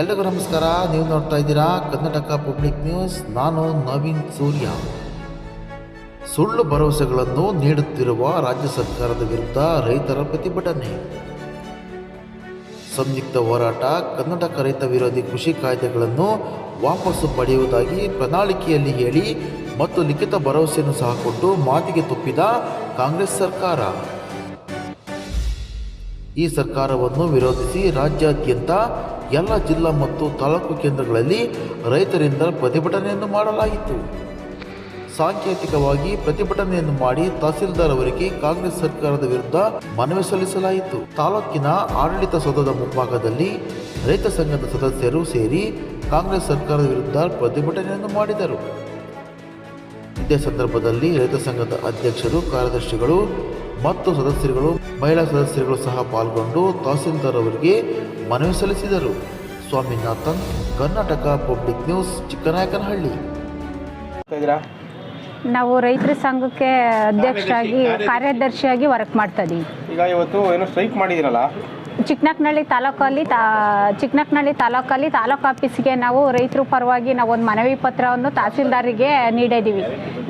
ಎಲ್ರಿಗೂ ನಮಸ್ಕಾರ. ನೀವು ನೋಡ್ತಾ ಇದ್ದೀರಾ ಕರ್ನಾಟಕ ಪಬ್ಲಿಕ್ ನ್ಯೂಸ್. ನಾನು ನವೀನ್ ಸೂರ್ಯ. ಸುಳ್ಳು ಭರವಸೆಗಳನ್ನು ನೀಡುತ್ತಿರುವ ರಾಜ್ಯ ಸರ್ಕಾರದ ವಿರುದ್ಧ ರೈತರ ಪ್ರತಿಭಟನೆ. ಸಂಯುಕ್ತ ಹೋರಾಟ, ಕರ್ನಾಟಕ ರೈತ ವಿರೋಧಿ ಕೃಷಿ ಕಾಯ್ದೆಗಳನ್ನು ವಾಪಸ್ಸು ಪಡೆಯುವುದಾಗಿ ಪ್ರಣಾಳಿಕೆಯಲ್ಲಿ ಹೇಳಿ ಮತ್ತು ಲಿಖಿತ ಭರವಸೆಯನ್ನು ಸಹ ಕೊಟ್ಟು ಮಾತಿಗೆ ತುಪ್ಪಿದ ಕಾಂಗ್ರೆಸ್ ಸರ್ಕಾರ. ಈ ಸರ್ಕಾರವನ್ನು ವಿರೋಧಿಸಿ ರಾಜ್ಯಾದ್ಯಂತ ಎಲ್ಲ ಜಿಲ್ಲಾ ಮತ್ತು ತಾಲೂಕು ಕೇಂದ್ರಗಳಲ್ಲಿ ರೈತರಿಂದ ಪ್ರತಿಭಟನೆಯನ್ನು ಮಾಡಲಾಯಿತು. ಸಾಂಕೇತಿಕವಾಗಿ ಪ್ರತಿಭಟನೆಯನ್ನು ಮಾಡಿ ತಹಸೀಲ್ದಾರ್ ಅವರಿಗೆ ಕಾಂಗ್ರೆಸ್ ಸರ್ಕಾರದ ವಿರುದ್ಧ ಮನವಿ ಸಲ್ಲಿಸಲಾಯಿತು. ತಾಲೂಕಿನ ಆಡಳಿತ ಸೌಧದ ಮುಂಭಾಗದಲ್ಲಿ ರೈತ ಸಂಘದ ಸದಸ್ಯರು ಸೇರಿ ಕಾಂಗ್ರೆಸ್ ಸರ್ಕಾರದ ವಿರುದ್ಧ ಪ್ರತಿಭಟನೆಯನ್ನು ಮಾಡಿದರು. ಇದೇ ಸಂದರ್ಭದಲ್ಲಿ ರೈತ ಸಂಘದ ಅಧ್ಯಕ್ಷರು, ಕಾರ್ಯದರ್ಶಿಗಳು ಮತ್ತು ಸದಸ್ಯರುಗಳು ಮಹಿಳಾ ಸದಸ್ಯರುಗಳು ಸಹ ಪಾಲ್ಗೊಂಡು ತಹಸೀಲ್ದಾರ್ ಅವರಿಗೆ ಮನವಿ ಸಲ್ಲಿಸಿದರು. Swaminathan Karnataka public news Chikkanayakanahalli. ನಾವು ರೈತರ ಸಂಘಕ್ಕೆ ಅಧ್ಯಕ್ಷರಾಗಿ ಕಾರ್ಯದರ್ಶಿಯಾಗಿ ವರ್ಕ್ ಮಾಡ್ತಾ ಇದೀವಿ. ಈಗ ಇವತ್ತು ಏನೋ ಸ್ಟ್ರೈಕ್ ಮಾಡಿದ್ದೀರಲ್ಲ? ಚಿಕ್ಕನಕ್ನಳ್ಳಿ ತಾಲೂಕಲ್ಲಿ ತಾ ಚಿಕ್ಕನಕ್ನಳ್ಳಿ ತಾಲೂಕಲ್ಲಿ ತಾಲೂಕು ಆಫೀಸ್ಗೆ ನಾವು ರೈತರ ಪರವಾಗಿ ನಾವು ಒಂದು ಮನವಿ ಪತ್ರವನ್ನು ತಹಸೀಲ್ದಾರಿಗೆ ನೀಡಿದ್ದೀವಿ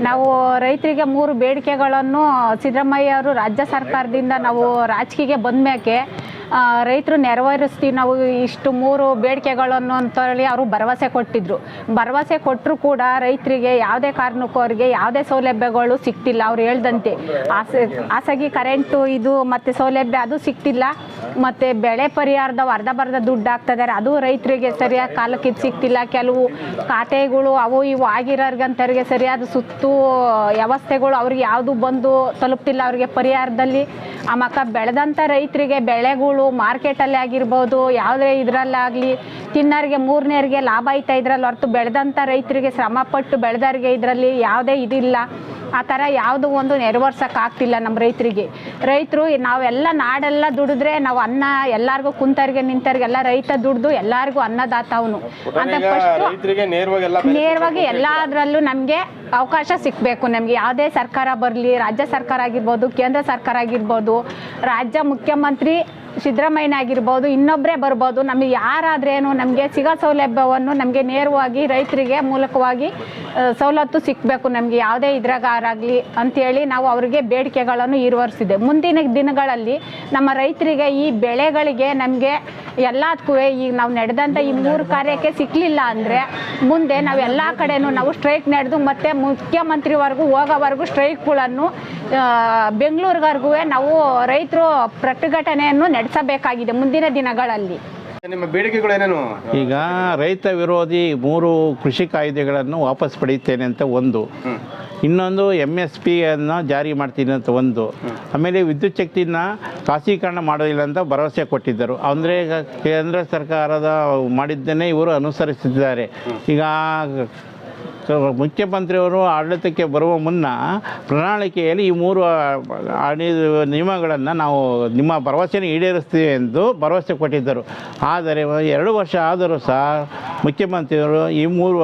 ನಾವು ರೈತರಿಗೆ ಮೂರು ಬೇಡಿಕೆಗಳನ್ನು ಸಿದ್ದರಾಮಯ್ಯ ಅವರು ರಾಜ್ಯ ಸರ್ಕಾರದಿಂದ ನಾವು ರಾಜಕೀಯ ಬಂದ ಮ್ಯಾಕೆ ರೈತರು ನೆರವೇರಿಸ್ತೀವಿ ನಾವು ಇಷ್ಟು ಮೂರು ಬೇಡಿಕೆಗಳನ್ನು ಅಂತೇಳಿ ಅವರು ಭರವಸೆ ಕೊಟ್ಟಿದ್ರು. ಭರವಸೆ ಕೊಟ್ಟರು ಕೂಡ ರೈತರಿಗೆ ಯಾವುದೇ ಕಾರಣಕ್ಕೂ ಅವರಿಗೆ ಯಾವುದೇ ಸೌಲಭ್ಯಗಳು ಸಿಗ್ತಿಲ್ಲ. ಅವ್ರು ಹೇಳ್ದಂತೆ ಖಾಸಗಿ ಕರೆಂಟು ಇದು ಮತ್ತು ಸೌಲಭ್ಯ ಅದು ಸಿಗ್ತಿಲ್ಲ. ಮತ್ತು ಬೆಳೆ ಪರಿಹಾರದ ಅರ್ಧ ಬರ್ಧ ದುಡ್ಡು ಹಾಕ್ತಿದ್ದಾರೆ ಅದು ರೈತರಿಗೆ ಸರಿಯಾದ ಕಾಲಕ್ಕೆ ಇದು ಸಿಗ್ತಿಲ್ಲ. ಕೆಲವು ಖಾತೆಗಳು ಅವು ಇವು ಆಗಿರೋರ್ಗಂತವ್ರಿಗೆ ಸರಿಯಾದ ಸುತ್ತು ವ್ಯವಸ್ಥೆಗಳು ಅವ್ರಿಗೆ ಯಾವುದು ಬಂದು ತಲುಪ್ತಿಲ್ಲ. ಅವ್ರಿಗೆ ಪರಿಹಾರದಲ್ಲಿ ಆ ಮಕ್ಕ ಬೆಳೆದಂಥ ರೈತರಿಗೆ ಬೆಳೆಗಳು ಮಾರ್ಕೆಟಲ್ಲೇ ಆಗಿರ್ಬೋದು, ಯಾವುದೇ ಇದರಲ್ಲಾಗಲಿ ತಿನ್ನೋರಿಗೆ ಮೂರನೇರಿಗೆ ಲಾಭ ಆಯ್ತಾ ಇದ್ರಲ್ಲಿ ಹೊರತು ಬೆಳೆದಂಥ ರೈತರಿಗೆ ಶ್ರಮಪಟ್ಟು ಬೆಳೆದವ್ರಿಗೆ ಇದರಲ್ಲಿ ಯಾವುದೇ ಇದಿಲ್ಲ. ಆ ಥರ ಯಾವುದು ಒಂದು ನೆರವೇರ್ಸೋಕೆ ಆಗ್ತಿಲ್ಲ ನಮ್ಮ ರೈತರಿಗೆ. ರೈತರು ನಾವೆಲ್ಲ ನಾಡೆಲ್ಲ ದುಡಿದ್ರೆ ನಾವು ಅನ್ನ ಎಲ್ಲರಿಗೂ ಕುಂತರಿಗೆ ನಿಂತರಿಗೆ ಎಲ್ಲ ರೈತ ದುಡ್ದು ಎಲ್ಲರಿಗೂ ಅನ್ನದಾತ ಅವನು. ಅಂತ ನೇರವಾಗಿ ಎಲ್ಲದರಲ್ಲೂ ನಮಗೆ ಅವಕಾಶ ಸಿಕ್ಕಬೇಕು ನಮಗೆ. ಯಾವುದೇ ಸರ್ಕಾರ ಬರಲಿ ರಾಜ್ಯ ಸರ್ಕಾರ ಆಗಿರ್ಬೋದು ಕೇಂದ್ರ ಸರ್ಕಾರ ಆಗಿರ್ಬೋದು ರಾಜ್ಯ ಮುಖ್ಯಮಂತ್ರಿ ಸಿದ್ದರಾಮಯ್ಯನ ಆಗಿರ್ಬೋದು ಇನ್ನೊಬ್ಬರೇ ಬರ್ಬೋದು, ನಮಗೆ ಯಾರಾದ್ರೇನು ನಮಗೆ ಸಿಗೋ ಸೌಲಭ್ಯವನ್ನು ನಮಗೆ ನೇರವಾಗಿ ರೈತರಿಗೆ ಮೂಲಕವಾಗಿ ಸವಲತ್ತು ಸಿಕ್ಕಬೇಕು ನಮಗೆ ಯಾವುದೇ ಇದ್ರಾಗಾರಾಗಲಿ ಅಂಥೇಳಿ ನಾವು ಅವರಿಗೆ ಬೇಡಿಕೆಗಳನ್ನು ಈರ್ವರಿಸಿದೆ ಮುಂದಿನ ದಿನಗಳಲ್ಲಿ ನಮ್ಮ ರೈತರಿಗೆ ಈ ಬೆಳೆಗಳಿಗೆ ನಮಗೆ ಎಲ್ಲದಕ್ಕೂ ಈಗ ನಾವು ನಡೆದಂಥ ಈ ಮೂರು ಕಾರ್ಯಕ್ಕೆ ಸಿಕ್ಕಲಿಲ್ಲ ಅಂದರೆ ಮುಂದೆ ನಾವು ಎಲ್ಲ ಕಡೆನೂ ನಾವು ಸ್ಟ್ರೈಕ್ ನಡೆದು ಮತ್ತು ಮುಖ್ಯಮಂತ್ರಿವರೆಗೂ ಹೋಗೋವರೆಗೂ ಸ್ಟ್ರೈಕ್ಗಳನ್ನು ಬೆಂಗಳೂರಿವರೆಗೂ ನಾವು ರೈತರು ಪ್ರತಿಭಟನೆಯನ್ನು ನಡೆಸಬೇಕಾಗಿದೆ ಮುಂದಿನ ದಿನಗಳಲ್ಲಿ. ನಿಮ್ಮ ಬೇಡಿಕೆಗಳು ಏನೇನು? ಈಗ ರೈತ ವಿರೋಧಿ ಮೂರು ಕೃಷಿ ಕಾಯ್ದೆಗಳನ್ನು ವಾಪಸ್ ಪಡೆಯುತ್ತೇನೆ ಅಂತ ಒಂದು. ಇನ್ನೊಂದು ಎಂ ಎಸ್ ಪಿಯನ್ನು ಜಾರಿ ಮಾಡ್ತೀನಿ ಅಂತ ಒಂದು. ಆಮೇಲೆ ವಿದ್ಯುತ್ ಶಕ್ತಿನ ಖಾಸಗೀಕರಣ ಮಾಡೋದಿಲ್ಲ ಅಂತ ಭರವಸೆ ಕೊಟ್ಟಿದ್ದರು. ಅಂದರೆ ಈಗ ಕೇಂದ್ರ ಸರ್ಕಾರದ ಮಾಡಿದ್ದನ್ನೇ ಇವರು ಅನುಸರಿಸುತ್ತಿದ್ದಾರೆ ಈಗ ಕ- ಮುಖ್ಯಮಂತ್ರಿಯವರು ಆಡಳಿತಕ್ಕೆ ಬರುವ ಮುನ್ನ ಪ್ರಣಾಳಿಕೆಯಲ್ಲಿ ಈ ಮೂರು ನಿಯಮಗಳನ್ನು ನಾವು ನಿಮ್ಮ ಭರವಸೆಯನ್ನು ಈಡೇರಿಸ್ತೀವಿ ಎಂದು ಭರವಸೆ ಕೊಟ್ಟಿದ್ದರು. ಆದರೆ, ಎರಡು ವರ್ಷ ಆದರೂ ಸಹ ಮುಖ್ಯಮಂತ್ರಿಯವರು ಈ ಮೂರು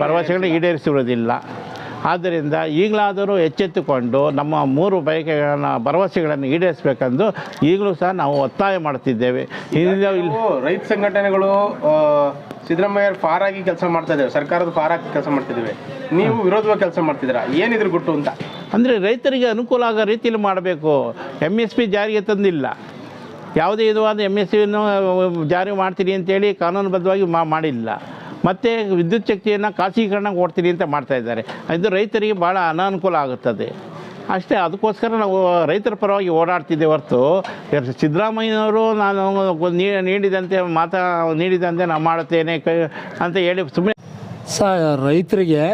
ಭರವಸೆಗಳನ್ನ ಈಡೇರಿಸಿರುವುದಿಲ್ಲ. ಆದ್ದರಿಂದ ಈಗಲಾದರೂ ಎಚ್ಚೆತ್ತುಕೊಂಡು ನಮ್ಮ ಮೂರು ಬಯಕೆಗಳನ್ನು ಭರವಸೆಗಳನ್ನು ಈಡೇರಿಸಬೇಕೆಂದು ಈಗಲೂ ಸಹ ನಾವು ಒತ್ತಾಯ ಮಾಡುತ್ತಿದ್ದೇವೆ ಹಿಂದಿನ ಇಲ್ಲಿ ರೈತ ಸಂಘಟನೆಗಳು ಸಿದ್ದರಾಮಯ್ಯ ಪಾರಾಗಿ ಕೆಲಸ ಮಾಡ್ತಾ ಇದ್ದೇವೆ ಸರ್ಕಾರದ ಫಾರಾಗಿ ಕೆಲಸ ಮಾಡ್ತಿದ್ದೇವೆ ನೀವು ವಿರೋಧವಾಗಿ ಕೆಲಸ ಮಾಡ್ತಿದ್ದೀರಾ? ಏನಿದ್ರು ಗುಟ್ಟು ಅಂತ? ಅಂದರೆ ರೈತರಿಗೆ ಅನುಕೂಲ ಆಗೋ ರೀತಿಯಲ್ಲಿ ಮಾಡಬೇಕು. ಎಂ ಎಸ್ ಪಿ ಜಾರಿಗೆ ತಂದಿಲ್ಲ. ಯಾವುದೇ ವಿಧವಾದ ಎಂ ಎಸ್ ಪಿಯನ್ನು ಜಾರಿ ಮಾಡ್ತೀರಿ ಅಂತೇಳಿ ಕಾನೂನುಬದ್ಧವಾಗಿ ಮಾ ಮಾಡಿಲ್ಲ. ಮತ್ತು ವಿದ್ಯುತ್ ಶಕ್ತಿಯನ್ನು ಖಾಸಗೀಕರಣ ಕೊಡ್ತೀನಿ ಅಂತ ಮಾಡ್ತಾ ಇದ್ದಾರೆ. ಇದು ರೈತರಿಗೆ ಭಾಳ ಅನಾನುಕೂಲ ಆಗುತ್ತದೆ. ಅಷ್ಟೇ ಅದಕ್ಕೋಸ್ಕರ ನಾವು ರೈತರ ಪರವಾಗಿ ಓಡಾಡ್ತಿದ್ದೆ ಹೊರತು ಸಿದ್ದರಾಮಯ್ಯನವರು ನಾನು ನೀಡಿದಂತೆ ಮಾತಾ, ನೀಡಿದಂತೆ ನಾನು ಮಾಡುತ್ತೇನೆ ಅಂತ ಹೇಳಿ ಸುಮ್ಮನೆ ಸ ರೈತರಿಗೆ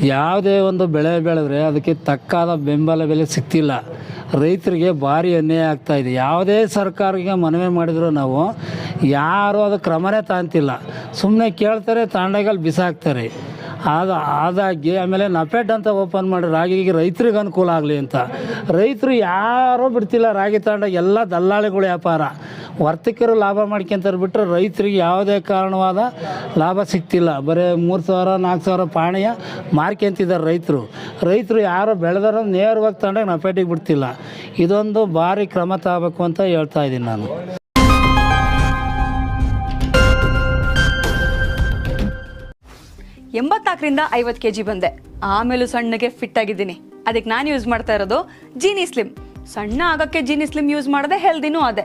ಯಾವುದೇ ಒಂದು ಬೆಳೆ ಬೆಳೆದ್ರೆ ಅದಕ್ಕೆ ತಕ್ಕಾದ ಬೆಂಬಲ ಬೆಲೆ ಸಿಗ್ತಿಲ್ಲ. ರೈತರಿಗೆ ಭಾರಿ ಅನ್ಯಾಯ ಆಗ್ತಾ ಇದೆ. ಯಾವುದೇ ಸರ್ಕಾರಕ್ಕೆ ಮನವಿ ಮಾಡಿದರೂ ನಾವು ಯಾರು ಅದು ಕ್ರಮನೇ ತಾಂತಿಲ್ಲ. ಸುಮ್ಮನೆ ಕೇಳ್ತಾರೆ ತಾಂಡಗಲ್ಲಿ ಬಿಸಾಕ್ತಾರೆ. ಅದು ಆದಾಗಿ ಆಮೇಲೆ ನಪೆಡ್ ಅಂತ ಓಪನ್ ಮಾಡಿ ರಾಗಿಗೆ ರೈತರಿಗೆ ಅನುಕೂಲ ಆಗಲಿ ಅಂತ. ರೈತರು ಯಾರೂ ಬಿಡ್ತಿಲ್ಲ ರಾಗಿ ತಾಂಡ, ಎಲ್ಲ ದಲ್ಲಾಳಿಗಳ ವ್ಯಾಪಾರ. ವರ್ತಕರು ಲಾಭ ಮಾಡ್ಕೊಂತಾರೆ ಬಿಟ್ಟರೆ ರೈತರಿಗೆ ಯಾವುದೇ ಕಾರಣವಾದ ಲಾಭ ಸಿಗ್ತಿಲ್ಲ. ಬರೀ ಮೂರು ಸಾವಿರ, ನಾಲ್ಕು ಸಾವಿರ ಪಾಣಿಯ ಮಾರ್ಕೆಂತಿದ್ದಾರೆ ರೈತರು. ರೈತರು ಯಾರು ಬೆಳೆದಾರ ನೇರವಾಗಿ ತಗೊಂಡಾಗ ಪೇಟೆಗೆ ಬಿಡ್ತಿಲ್ಲ. ಇದೊಂದು ಭಾರಿ ಕ್ರಮ ತಗೋಬೇಕು ಅಂತ ಹೇಳ್ತಾ ಇದ್ದೀನಿ ನಾನು. ಎಂಬತ್ನಾಲ್ಕರಿಂದ ಐವತ್ತು ಕೆ ಜಿ ಬಂದೆ. ಆಮೇಲೂ ಸಣ್ಣಗೆ ಫಿಟ್ ಆಗಿದ್ದೀನಿ. ಅದಕ್ಕೆ ನಾನು ಯೂಸ್ ಮಾಡ್ತಾ ಇರೋದು ಜೀನಿ ಸ್ಲಿಮ್ ಸಣ್ಣ ಆಗೋಕ್ಕೆ ಜೀನಿ ಸ್ಲಿಮ್ ಯೂಸ್ ಮಾಡಿದೆ ಹೆಲ್ದಿನೂ ಅದೇ.